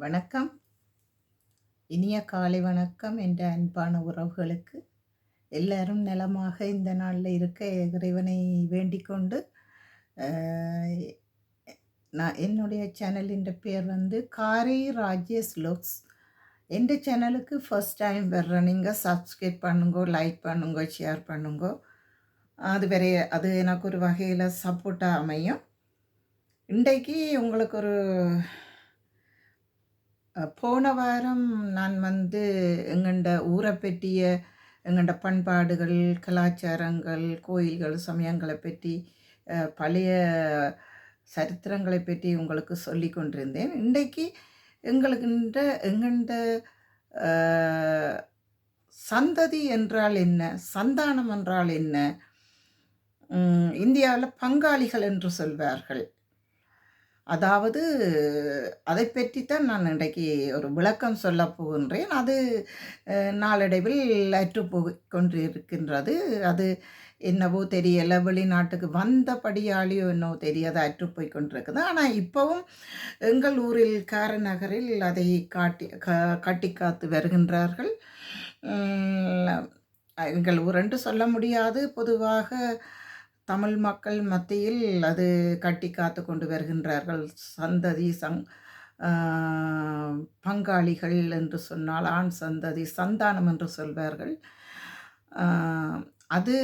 வணக்கம். இனிய காலை வணக்கம் என்ற அன்பான உறவுகளுக்கு. எல்லாரும் நலமாக இந்த நாளில் இருக்க இறைவனை வேண்டிக் கொண்டு நான் என்னுடைய சேனலின் பேர் வந்து காரை ராஜேஷ் லுக்ஸ் எந்த சேனலுக்கு ஃபஸ்ட் டைம் வர்ற நீங்கள் சப்ஸ்கிரைப் பண்ணுங்கோ லைக் பண்ணுங்கோ ஷேர் பண்ணுங்க அது வேற அது எனக்கு ஒரு வகையில் சப்போர்ட்டாக அமையும். இன்றைக்கு உங்களுக்கு ஒரு போன வாரம் நான் வந்து எங்கண்ட ஊரை பற்றிய எங்கண்ட பண்பாடுகள் கலாச்சாரங்கள் கோயில்கள் சமயங்களை பற்றி பழைய சரித்திரங்களை பற்றி உங்களுக்கு சொல்லி கொண்டிருந்தேன். இன்றைக்கு எங்களுக்குன்ற எங்கண்ட சந்ததி என்றால் என்ன? சந்தானம் என்றால் என்ன? இந்தியாவில் பங்காளிகள் என்று சொல்வார்கள். அதாவது அதை பற்றித்தான் நான் இன்றைக்கு ஒரு விளக்கம் சொல்ல போகின்றேன். அது நாளடைவில் அற்றுப்போகொண்டிருக்கின்றது அது என்னவோ தெரியலை. வெளிநாட்டுக்கு வந்தபடியாலேயோ என்னவோ தெரியாத அற்றுப்போய் கொண்டிருக்குது ஆனால் இப்போவும் எங்கள் ஊரில் காரநகரில் அதை காட்டி க கட்டி காத்து வருகின்றார்கள் எங்கள் ஊரென்று சொல்ல முடியாது. பொதுவாக தமிழ் மக்கள் மத்தியில் அது கட்டி காத்து கொண்டு வருகின்றார்கள். சந்ததி சங் பங்காளிகள் என்று சொன்னால் ஆண் சந்ததி சந்தானம் என்று சொல்வார்கள். அது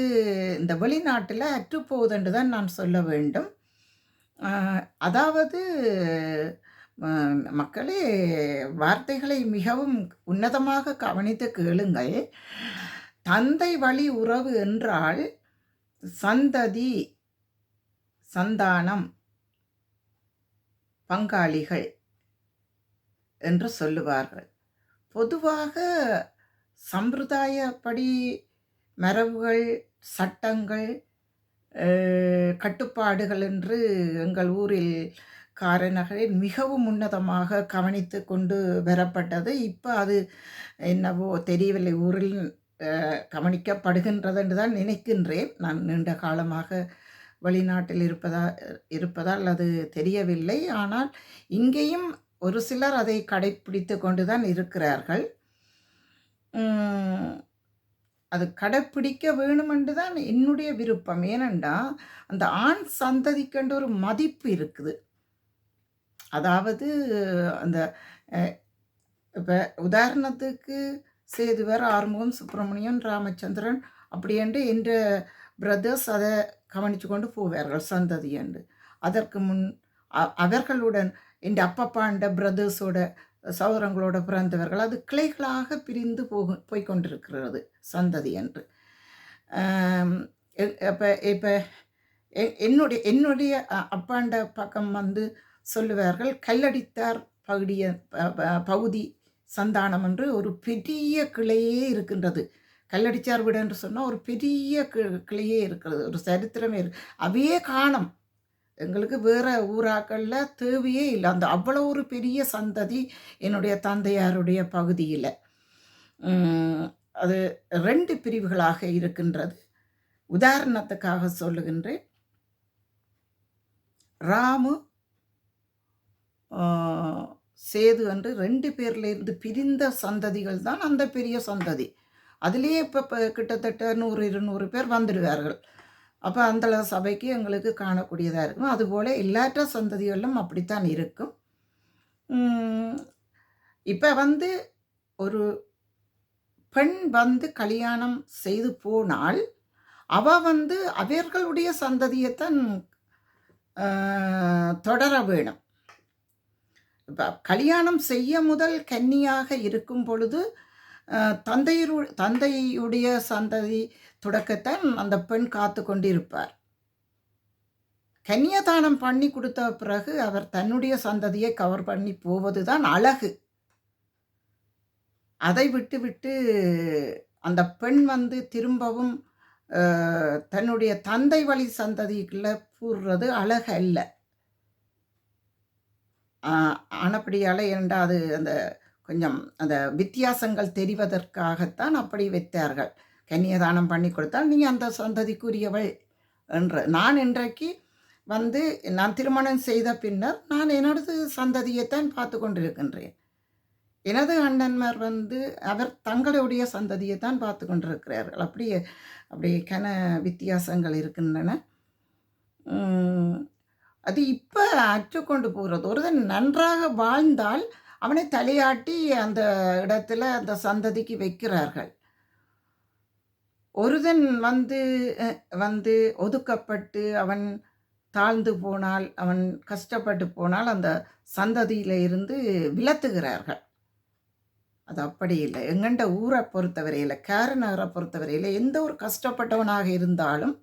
இந்த வெளிநாட்டில் அற்றுப்போகுதுன்று தான் நான் சொல்ல வேண்டும். அதாவது மக்களே வார்த்தைகளை மிகவும் உன்னதமாக கவனித்து கேளுங்கள். தந்தை வழி உறவு என்றால் சந்ததி சந்தானம் பங்காளிகள் என்று சொல்லுவார்கள். பொதுவாக சம்பிரதாயப்படி மரபுகள் சட்டங்கள் கட்டுப்பாடுகள் என்று எங்கள் ஊரில் காரநகரில் மிகவும் உன்னதமாக கவனித்து கொண்டு வரப்பட்டது. இப்போ அது என்னவோ தெரியவில்லை. ஊரில் கவனிக்கப்படுகின்றது என்று தான் நினைக்கின்றேன். நான் நீண்ட காலமாக வெளிநாட்டில் இருப்பதா இருப்பதால் அது தெரியவில்லை. ஆனால் இங்கேயும் ஒரு சிலர் அதை கடைப்பிடித்து கொண்டு தான் இருக்கிறார்கள் அது கடைப்பிடிக்க வேணுமென்று தான் என்னுடைய விருப்பம். ஏனென்றா அந்த ஆண் சந்ததிக்கென்ற ஒரு மதிப்பு இருக்குது. அதாவது அந்த இப்போ உதாரணத்துக்கு சேதுவர் ஆறுமுகம் சுப்பிரமணியன் ராமச்சந்திரன் அப்படி என்று என்ற பிரதர்ஸ் அதை கவனித்து கொண்டு போவார்கள் சந்ததி என்று. அதற்கு முன் அவர்களுடன் என் அப்பப்பாண்ட பிரதர்ஸோட சௌரங்களோட பிறந்தவர்கள் அது கிளைகளாக பிரிந்து போகும் போய்கொண்டிருக்கிறது சந்ததி என்று. இப்போ இப்போ என்னுடைய என்னுடைய அப்பாண்ட பக்கம் வந்து சொல்லுவார்கள் கல்லடித்தார் பகுதிய ப- ப- பகுதி சந்தானம் என்று ஒரு பெரிய கிளையே இருக்கின்றது. கல்லடிச்சார் வீடு என்று சொன்னால் ஒரு பெரிய கி- கிளையே இருக்கிறது. ஒரு சரித்திரமே இருக்கு அவையே காணும் எங்களுக்கு வேறு ஊராக்களில் தேவையே இல்லை. அந்த அவ்வளோ ஒரு பெரிய சந்ததி என்னுடைய தந்தையாருடைய பகுதியில். அது ரெண்டு பிரிவுகளாக இருக்கின்றது. உதாரணத்துக்காக சொல்லுகின்றேன். ராமு சேது என்று ரெண்டு பேர்லேருந்து பிரிந்த சந்ததிகள் தான் அந்த பெரிய சந்ததி. அதுலேயே இப்போ இப்போ கிட்டத்தட்ட நூறு இருநூறு பேர் வந்துடுவார்கள். அப்போ அந்த சபைக்கு எங்களுக்கு காணக்கூடியதாக இருக்கும். அதுபோல் எல்லாற்ற சந்ததிகளும் அப்படித்தான் இருக்கும். இப்போ வந்து ஒரு பெண் வந்து கல்யாணம் செய்து போனால் அவ வந்து அவர்களுடைய சந்ததியைத்தான் தொடர வேணும். கல்யாணம் செய்ய முதல் கன்னியாக இருக்கும் பொழுது தந்தையரு தந்தையுடைய சந்ததி தொடக்கத்தான் அந்த பெண் காத்து கொண்டிருப்பார். கன்னியதானம் பண்ணி கொடுத்த பிறகு அவர் தன்னுடைய சந்ததியை கவர் பண்ணி போவது தான் அழகு. அதை விட்டு விட்டு அந்த பெண் வந்து திரும்பவும் தன்னுடைய தந்தை வழி சந்ததிக்குள்ளே கூறுறது அழகு அல்ல ஆனப்படியால் ஏண்டா அது அந்த கொஞ்சம் அந்த வித்தியாசங்கள் தெரிவதற்காகத்தான் அப்படி வைத்தார்கள். கன்னியதானம் பண்ணி கொடுத்தால் நீ அந்த சந்ததிக்குரியவள் என்று. நான் இன்றைக்கு வந்து நான் திருமணம் செய்த பின்னர் நான் என்னோடது சந்ததியைத்தான் பார்த்து கொண்டிருக்கின்றேன். எனது அண்ணன்மார் வந்து அவர் தங்களுடைய சந்ததியை தான் பார்த்து கொண்டிருக்கிறார்கள். அப்படியே அப்படியே கன வித்தியாசங்கள் இருக்கின்றன. அது இப்போ அற்றுக்கொண்டு போகிறது. ஒருதன் நன்றாக வாழ்ந்தால் அவனை தலையாட்டி அந்த இடத்துல அந்த சந்ததிக்கு வைக்கிறார்கள். ஒருதன் வந்து வந்து ஒதுக்கப்பட்டு அவன் தாழ்ந்து போனால் அவன் கஷ்டப்பட்டு போனால் அந்த சந்ததியில் இருந்து விலத்துகிறார்கள். அது அப்படி இல்லை. எங்கண்ட ஊரை பொறுத்தவரையில் கேர நகரை பொறுத்தவரையில் எந்த ஒரு கஷ்டப்பட்டவனாக இருந்தாலும்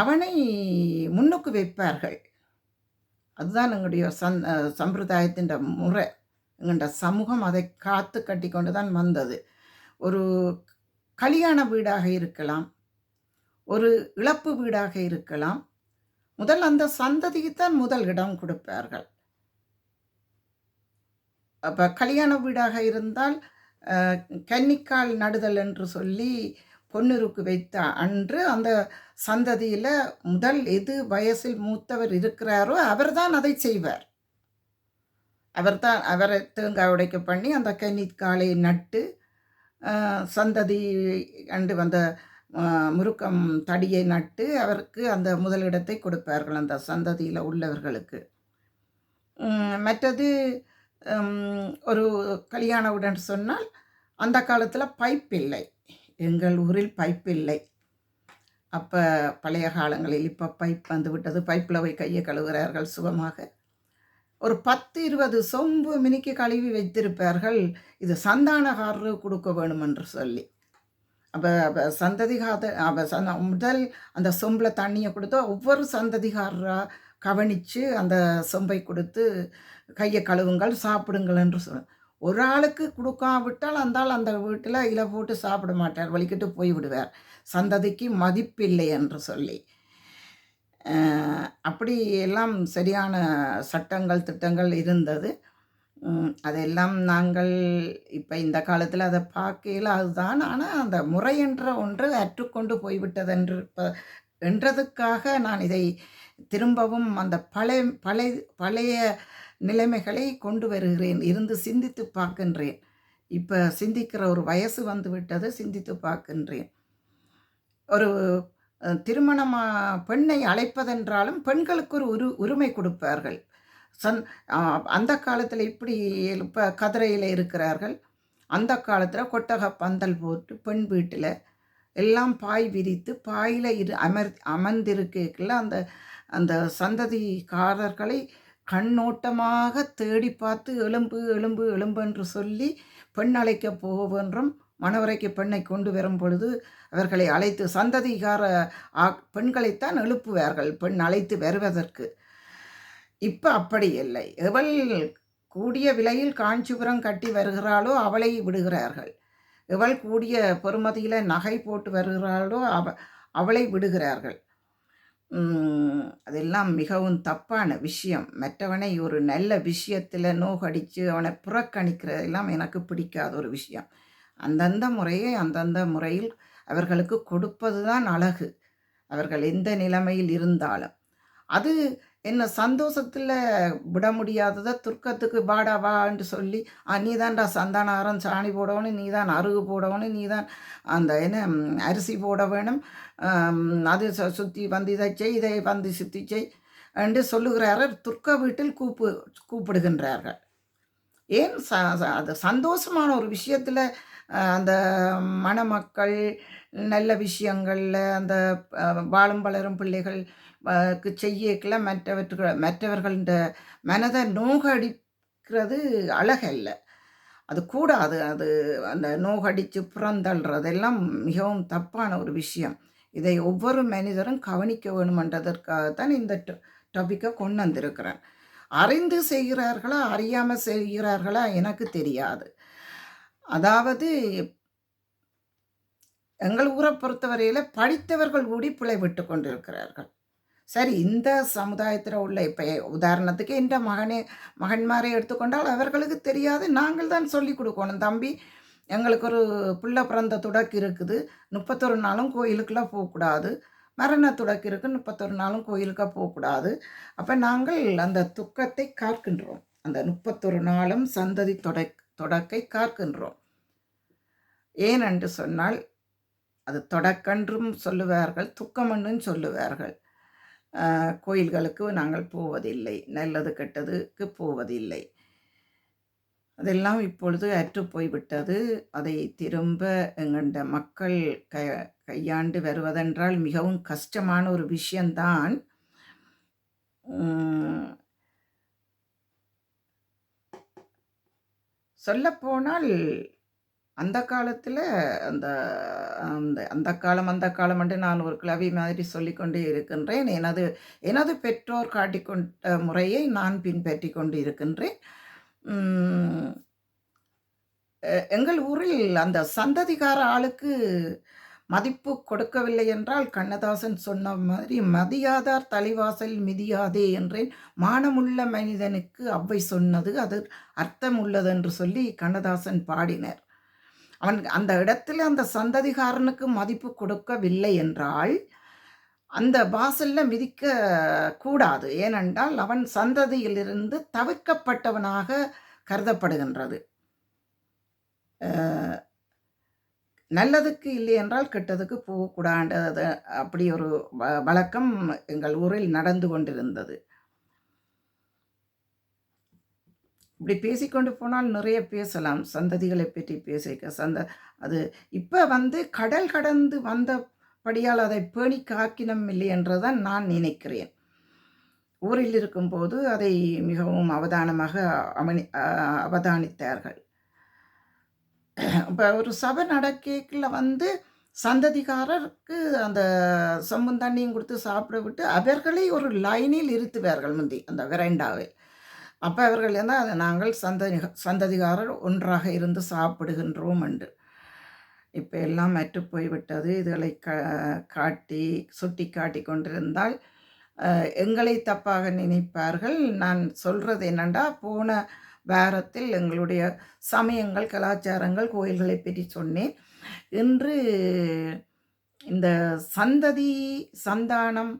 அவனை முன்னுக்கு வைப்பார்கள். அதுதான் எங்களுடைய சந் சம்பிரதாயத்தின் முறை. எங்கள்ட சமூகம் அதை காத்து கட்டி கொண்டு தான் வந்தது. ஒரு கல்யாண வீடாக இருக்கலாம் ஒரு இழப்பு வீடாக இருக்கலாம் முதல் அந்த சந்ததிக்கு தான் முதல் இடம் கொடுப்பார்கள். அப்போ கல்யாண வீடாக இருந்தால் கன்னிக்கால் நடுதல் என்று சொல்லி பொன்னுருக்கு வைத்த அன்று அந்த சந்ததியில் முதல் எது வயசில் மூத்தவர் இருக்கிறாரோ அவர்தான் அதை செய்வார். அவர்தான் அவரை தேங்காய் உடைக்க பண்ணி அந்த கன்னிக்காலை நட்டு சந்ததி அண்டு வந்த முருக்கம் தடியை நட்டு அவருக்கு அந்த முதலிடத்தை கொடுப்பார்கள் அந்த சந்ததியில் உள்ளவர்களுக்கு. மற்றது ஒரு கல்யாண உடன் சொன்னால் அந்த காலத்தில் பைப் இல்லை எங்கள் ஊரில் பைப் இல்லை. அப்போ பழைய காலங்களில் இப்போ பைப் வந்து விட்டது. பைப்பில் போய் கையை கழுவுகிறார்கள் சுகமாக. ஒரு பத்து இருபது சொம்பு மினிக்கு கழுவி வைத்திருப்பார்கள். இது சந்தானக்காரரு கொடுக்க வேணும் என்று சொல்லி. அப்போ அப்போ சந்ததிகாத அப்போ சந்த முதல் அந்த சொம்பில் தண்ணியை கொடுத்து ஒவ்வொரு சந்ததிகாரராக கவனித்து அந்த சொம்பை கொடுத்து கையை கழுவுங்கள் சாப்பிடுங்கள் என்று சொல் ஒரு ஆளுக்கு கொடுக்காவிட்டால் அந்த ஆள் அந்த வீட்டில் இலை போட்டு சாப்பிட மாட்டார் வலிக்கிட்டு போய் விடுவார். சந்ததிக்கு மதிப்பில்லை என்று சொல்லி. அப்படி எல்லாம் சரியான சட்டங்கள் திட்டங்கள் இருந்தது. அதெல்லாம் நாங்கள் இப்போ இந்த காலத்தில் அதை பார்க்கையில் அதுதான். ஆனால் அந்த முறை என்ற ஒன்று அற்றுக்கொண்டு போய்விட்டது என்று என்றதுக்காக நான் இதை திரும்பவும் அந்த பழைய பழைய பழைய நிலைமைகளை கொண்டு வருகிறேன் இருந்து சிந்தித்து பார்க்கின்றேன். இப்போ சிந்திக்கிற ஒரு வயசு வந்து விட்டது சிந்தித்து பார்க்கின்றேன். ஒரு திருமணமாக திருமணமா பெண்ணை அழைப்பதென்றாலும் பெண்களுக்கு ஒரு உரு உரிமை கொடுப்பார்கள். சன் அந்த காலத்தில் இப்படி இப்போ கதிரையில் இருக்கிறார்கள். அந்த காலத்தில் கொட்டக பந்தல் போட்டு பெண் வீட்டில் எல்லாம் பாய் விரித்து பாயில் இரு அமர் அமர்ந்திருக்கல அந்த அந்த சந்ததிக்காரர்களை கண்ணோட்டமாக தேடி பார்த்து எலும்பு எலும்பு எலும்பு என்று சொல்லி பெண் அழைக்க போவென்றும் மணவரைக்கு பெண்ணை கொண்டு வரும் பொழுது அவர்களை அழைத்து சந்ததிகார ஆ- பெண்களைத்தான் எழுப்புவார்கள் பெண் அழைத்து வருவதற்கு. இப்போ அப்படி இல்லை. எவள் கூடிய விலையில் காஞ்சிபுரம் கட்டி வருகிறாளோ அவளை விடுகிறார்கள். எவள் கூடிய பொறுமதியில் நகை போட்டு வருகிறாளோ அவ அவளை விடுகிறார்கள். அதெல்லாம் மிகவும் தப்பான விஷயம். மற்றவனை ஒரு நல்ல விஷயத்தில் நோகடித்து அவனை புறக்கணிக்கிறதெல்லாம் எனக்கு பிடிக்காத ஒரு விஷயம். அந்தந்த முறையை அந்தந்த முறையில் அவர்களுக்கு கொடுப்பது தான் அழகு. அவர்கள் எந்த நிலைமையில் இருந்தாலும். அது என்னை சந்தோஷத்தில் விட முடியாததை துர்க்கத்துக்கு வாடா வான்னு சொல்லி நீ தான்டா சந்தானாரம் சாணி போடணும் நீ தான் அருகு போடணும் நீ தான் அந்த என்ன அரிசி போட வேணும் அது சுற்றி வந்து இதை செய் இதை வந்து சுற்றி செய் என்று சொல்லுகிறார்கள். துர்க்க வீட்டில் கூப்பு கூப்பிடுகின்றார்கள். ஏன் ச- அது சந்தோஷமான ஒரு விஷயத்தில் அந்த மணமக்கள் நல்ல விஷயங்களில் அந்த வாழும் வளரும் பிள்ளைகள் க்கு செய்யக்கல மற்றவர்கள் மற்றவர்கள மனதை நோகடிக்கிறது அழகல்ல. அது கூடாது. அது அந்த நோகடித்து புறந்தள்ளுறதெல்லாம் மிகவும் தப்பான ஒரு விஷயம். இதை ஒவ்வொரு மனிதரும் கவனிக்க வேணுமென்றதற்காகத்தான் இந்த டாப்பிக்கை கொண்டு வந்திருக்கிறேன். அறிந்து செய்கிறார்களா அறியாமல் செய்கிறார்களா எனக்கு தெரியாது. அதாவது எங்கள் ஊரை பொறுத்தவரையில் படித்தவர்கள் கூடி பிழை விட்டு கொண்டிருக்கிறார்கள். சரி இந்த சமுதாயத்தில் உள்ள இப்போ உதாரணத்துக்கு என்ற மகனே மகன்மாரை எடுத்துக்கொண்டால் அவர்களுக்கு தெரியாது. நாங்கள் தான் சொல்லி கொடுக்கணும். தம்பி எங்களுக்கு ஒரு பிள்ளை பிறந்த துடக்கு இருக்குது. முப்பத்தொரு நாளும் கோயிலுக்கெல்லாம் போகக்கூடாது மரண துடக்கு இருக்குது முப்பத்தொரு நாளும் கோயிலுக்காக போகக்கூடாது அப்போ நாங்கள் அந்த துக்கத்தை காக்கின்றோம். அந்த முப்பத்தொரு நாளும் சந்ததி தொடக் தொடக்கை காக்கின்றோம். ஏன் என்று சொன்னால் அது தொடக்கன்றும் சொல்லுவார்கள் துக்கமென்றும் சொல்லுவார்கள். கோயில்களுக்கு நாங்கள் போவதில்லை நல்லது கெட்டதுக்கு போவதில்லை. அதெல்லாம் இப்பொழுது அற்று போய்விட்டது. அதை திரும்ப எங்கண்ட மக்கள் க கையாண்டு வருவதென்றால் மிகவும் கஷ்டமான ஒரு விஷயந்தான். சொல்லப்போனால் அந்த காலத்தில் அந்த அந்த அந்த காலம் அந்த காலம் என்று நான் ஒரு கிளவி மாதிரி சொல்லிக்கொண்டே இருக்கின்றேன். எனது எனது பெற்றோர் காட்டிக்கொண்ட முறையை நான் பின்பற்றி கொண்டு இருக்கின்றேன். எங்கள் ஊரில் அந்த சந்ததிகார ஆளுக்கு மதிப்பு கொடுக்கவில்லை என்றால் கண்ணதாசன் சொன்ன மாதிரி மதியாதார் தலைவாசல் மிதியாதே என்றேன். மானமுள்ள மனிதனுக்கு அவ்வை சொன்னது அது அர்த்தம் உள்ளது என்று சொல்லி கண்ணதாசன் பாடினர். அவன் அந்த இடத்துல அந்த சந்ததிகாரனுக்கு மதிப்பு கொடுக்கவில்லை என்றால் அந்த வாசலில் மிதிக்க கூடாது. ஏனென்றால் அவன் சந்ததியிலிருந்து தவிர்க்கப்பட்டவனாக கருதப்படுகின்றது. நல்லதுக்கு இல்லை என்றால் கெட்டதுக்கு போகக்கூடாது அப்படி ஒரு வ- வழக்கம் எங்கள் ஊரில் நடந்து கொண்டிருந்தது. இப்படி பேசிக்கொண்டு போனால் நிறைய பேசலாம். சந்ததிகளை பற்றி பேசிக்க சந்த அது இப்போ வந்து கடல் கடந்து வந்தபடியால் அதை பேணி காக்கினம் இல்லை என்றுதான் நான் நினைக்கிறேன். ஊரில் இருக்கும்போது அதை மிகவும் அவதானமாக அவனி அவதானித்தார்கள். இப்போ ஒரு சபை நடக்கல வந்து சந்ததிகாரருக்கு அந்த சொம்பும் தண்ணியும் கொடுத்து சாப்பிட விட்டு அவர்களை ஒரு லைனில் இருத்துவார்கள் முந்தி அந்த வெரைண்டாவில் அப்போ அவர்கள் என்ன அதை நாங்கள் சந்ததி சந்ததிகாரர் ஒன்றாக இருந்து சாப்பிடுகின்றோம் என்று. இப்போ எல்லாம் மற்று போய்விட்டது. இதுகளை க காட்டி சுட்டி காட்டி கொண்டிருந்தால் எங்களை தப்பாக நினைப்பார்கள். நான் சொல்கிறது என்னண்டா போன வாரத்தில் எங்களுடைய சமயங்கள் கலாச்சாரங்கள் கோயில்களை பற்றி சொன்னேன். இன்று இந்த சந்ததி சந்தானம்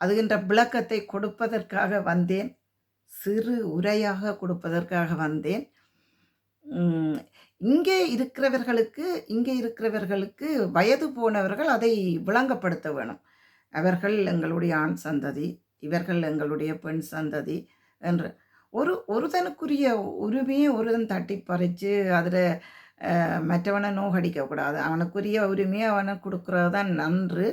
அதுகின்ற விளக்கத்தை கொடுப்பதற்காக வந்தேன். சிறு உரையாக கொடுப்பதற்காக வந்தேன். இங்கே இருக்கிறவர்களுக்கு இங்கே இருக்கிறவர்களுக்கு வயது போனவர்கள் அதை விளங்கப்படுத்த வேணும். அவர்கள் எங்களுடைய ஆண் சந்ததி இவர்கள் எங்களுடைய பெண் சந்ததி என்று ஒரு ஒருதனுக்குரிய உரிமையை ஒருதன் தட்டி பறித்து அதில் மற்றவனை நோகடிக்கக்கூடாது அவனுக்குரிய உரிமையை அவனை கொடுக்குறது தான் நன்று.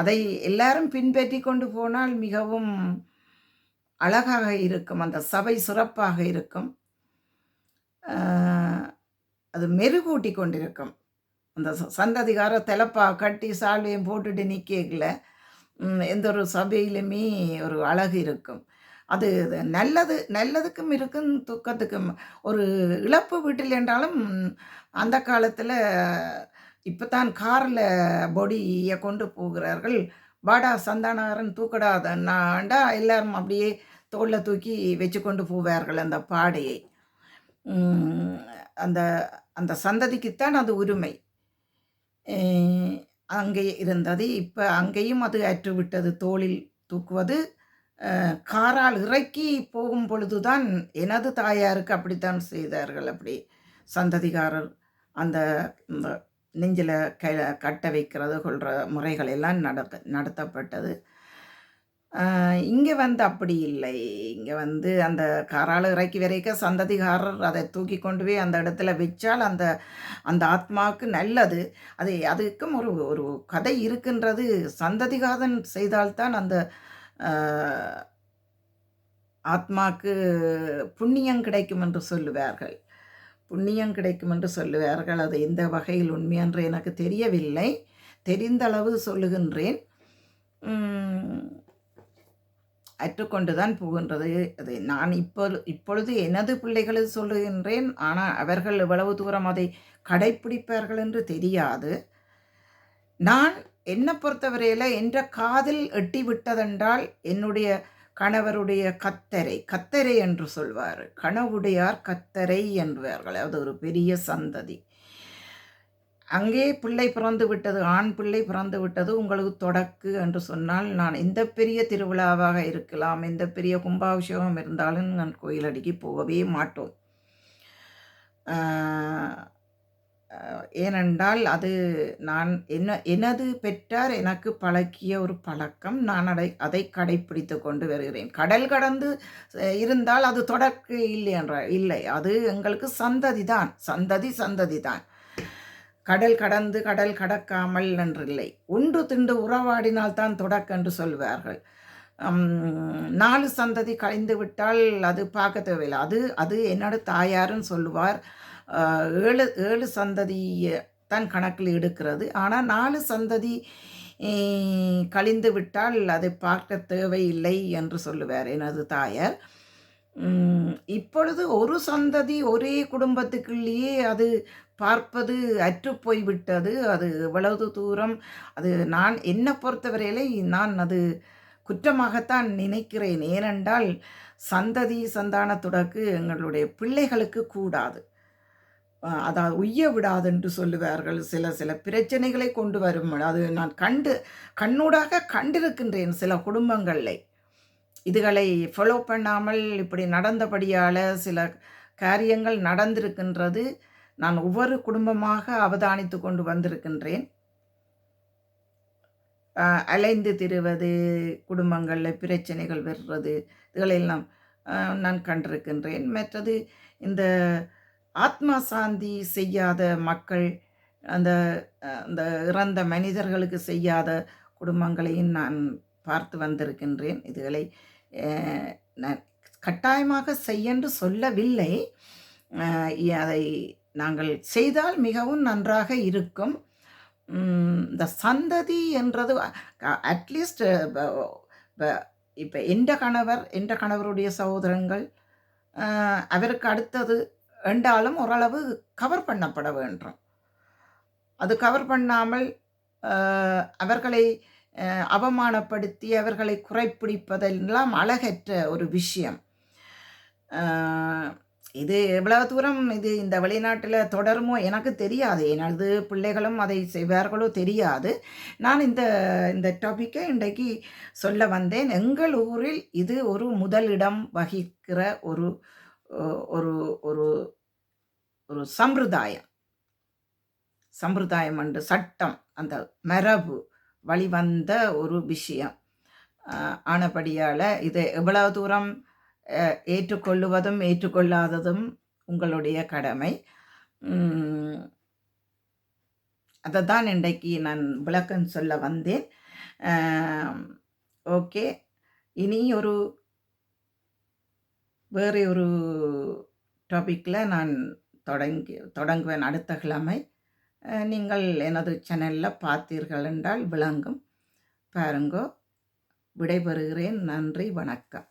அதை எல்லாரும் பின்பற்றி கொண்டு போனால் மிகவும் அழகாக இருக்கும். அந்த சபை சிறப்பாக இருக்கும். அது மெருகூட்டி கொண்டிருக்கும். அந்த சந்ததிகார தெலப்பா கட்டி சால்வையும் போட்டுட்டு நிற்கல எந்த ஒரு சபையிலுமே ஒரு அழகு இருக்கும். அது நல்லது நல்லதுக்கும் இருக்கும் துக்கத்துக்கும். ஒரு இழப்பு வீட்டில் என்றாலும் அந்த காலத்தில் இப்போ தான் காரில் பொடியை கொண்டு போகிறார்கள். வாடா சந்தானகாரன் தூக்கடாத நான்டா எல்லாரும் அப்படியே தோளில் தூக்கி வச்சு கொண்டு போவார்கள் அந்த பாடையை. அந்த அந்த சந்ததிக்குத்தான் அது உரிமை. அங்கே இருந்தது. இப்போ அங்கேயும் அது அற்றுவிட்டது. தோளில் தூக்குவது காரால் இறக்கி போகும் பொழுதுதான் எனது தாயாருக்கு அப்படித்தான் செய்தார்கள் அப்படி. சந்ததிகாரர் அந்த நெஞ்சில் க கட்ட வைக்கிறது கொள்கிற முறைகள் எல்லாம் நடத்த நடத்தப்பட்டது. இங்கே வந்து அப்படி இல்லை. இங்கே வந்து அந்த காரால் இறக்கி வரைக்க சந்ததிகாரர் அதை தூக்கி கொண்டு போய் அந்த இடத்துல வச்சால் அந்த அந்த ஆத்மாவுக்கு நல்லது. அது அதுக்கும் ஒரு ஒரு கதை இருக்கின்றது. சந்ததிகாரன் செய்தால்தான் அந்த ஆத்மாக்கு புண்ணியம் கிடைக்கும் என்று சொல்லுவார்கள். புண்ணியம் கிடைக்கும் என்று சொல்லுவார்கள். அது எந்த வகையில் உண்மை என்று எனக்கு தெரியவில்லை. தெரிந்தளவு சொல்லுகின்றேன். அற்றுக்கொண்டு தான் போகின்றது அது நான் இப்போ இப்பொழுது எனது பிள்ளைகளை சொல்லுகின்றேன். ஆனால் அவர்கள் எவ்வளவு தூரம் அதை கடைப்பிடிப்பார்கள் என்று தெரியாது. நான் என்னை பொறுத்தவரையில் என்ற காதில் எட்டி விட்டதென்றால் என்னுடைய கணவருடைய கத்தரை கத்தரை என்று சொல்வார். கணவுடையார் கத்தரை என்பார்கள். அது ஒரு பெரிய சந்ததி. அங்கே பிள்ளை பிறந்து விட்டது ஆண் பிள்ளை பிறந்து விட்டது உங்களுக்கு தொடக்கு என்று சொன்னால் நான் எந்த பெரிய திருவிழாவாக இருக்கலாம் எந்த பெரிய கும்பாபிஷேகம் இருந்தாலும் நான் கோயிலடிக்கு போகவே மாட்டோம். ஏனென்றால் அது நான் என்ன எனது பெற்றார் எனக்கு பழக்கிய ஒரு பழக்கம். நான் அதை அதை கடைப்பிடித்து கொண்டு வருகிறேன். கடல் கடந்து இருந்தால் அது தொடர்க்கு இல்லை என்ற இல்லை. அது எங்களுக்கு சந்ததி தான். சந்ததி சந்ததி தான். கடல் கடந்து கடல் கடக்காமல் என்றில்லை ஒன்று திண்டு உறவாடினால் தான் தொடக்கென்று சொல்வார்கள். நாலு சந்ததி கழிந்து விட்டால் அது பார்க்க தேவையில்லை. அது அது என்னோட தாயாருன்னு சொல்லுவார். ஏழு ஏழு சந்ததியை தான் கணக்கில் எடுக்கிறது. ஆனால் நாலு சந்ததி கழிந்து விட்டால் அதை பார்க்க தேவையில்லை என்று சொல்லுவார் எனது தாயார். இப்பொழுது ஒரு சந்ததி ஒரே குடும்பத்துக்குள்ளேயே அது பார்ப்பது அற்றுப்போய்விட்டது அது எவ்வளவு தூரம் அது நான் என்னை பொறுத்தவரையிலே நான் அது குற்றமாகத்தான் நினைக்கிறேன். ஏனென்றால் சந்ததி சந்தானத்துடக்கு எங்களுடைய பிள்ளைகளுக்கு கூடாது. அதாவது உய்ய விடாதென்று சொல்லுவார்கள். சில சில பிரச்சனைகளை கொண்டு வரும். அது நான் கண்டு கண்ணூடாக கண்டிருக்கின்றேன் சில குடும்பங்களில். இதுகளை ஃபாலோ பண்ணாமல் இப்படி நடந்தபடியால் சில காரியங்கள் நடந்திருக்கின்றது. நான் ஒவ்வொரு குடும்பமாக அவதானித்து கொண்டு வந்திருக்கின்றேன். அலைந்து திருவது குடும்பங்களில் பிரச்சனைகள் வர்றது இதுகளெல்லாம் நான் கண்டிருக்கின்றேன். மற்றது இந்த ஆத்மா சாந்தி செய்யாத மக்கள் அந்த அந்த இறந்த மனிதர்களுக்கு செய்யாத குடும்பங்களையும் நான் பார்த்து வந்திருக்கின்றேன். இதுகளை நான் கட்டாயமாக செய்யென்று சொல்லவில்லை. அதை நாங்கள் செய்தால் மிகவும் நன்றாக இருக்கும். இந்த சந்ததி என்றது அட்லீஸ்ட் இப்போ எந்த கணவர் எந்த கணவருடைய சகோதரங்கள் அவருக்கு அடுத்தது என்றாலும் ஓரளவு கவர் பண்ணப்பட வேண்டும். அது கவர் பண்ணாமல் அவர்களை அவமானப்படுத்தி அவர்களை குறைப்பிடிப்பதெல்லாம் அழகற்ற ஒரு விஷயம். இது எவ்வளவு தூரம் இது இந்த வெளிநாட்டில் தொடருமோ எனக்கு தெரியாது. எனது பிள்ளைகளும் அதை செய்வார்களோ தெரியாது. நான் இந்த இந்த டாப்பிக்கை இன்றைக்கு சொல்ல வந்தேன். எங்கள் ஊரில் இது ஒரு முதலிடம் வகிக்கிற ஒரு ஒரு ஒரு ஒரு சம்பிரதாயம். சம்பிரதாயம் என்று சட்டம் அந்த மரபு வழிவந்த ஒரு விஷயம். ஆனபடியால் இதை எவ்வளவு தூரம் ஏற்றுக்கொள்ளுவதும் ஏற்றுக்கொள்ளாததும் உங்களுடைய கடமை. அதை தான் இன்றைக்கு நான் விளக்கம் சொல்ல வந்தேன். ஓகே. இனி ஒரு வேறு ஒரு டாபிக்கில் நான் தொடங்கி தொடங்குவேன் அடுத்த கிழமை. நீங்கள் எனது சேனலில் பார்த்தீர்கள் என்றால் விளங்கும். பாருங்கோ விடைபெறுகிறேன். நன்றி வணக்கம்.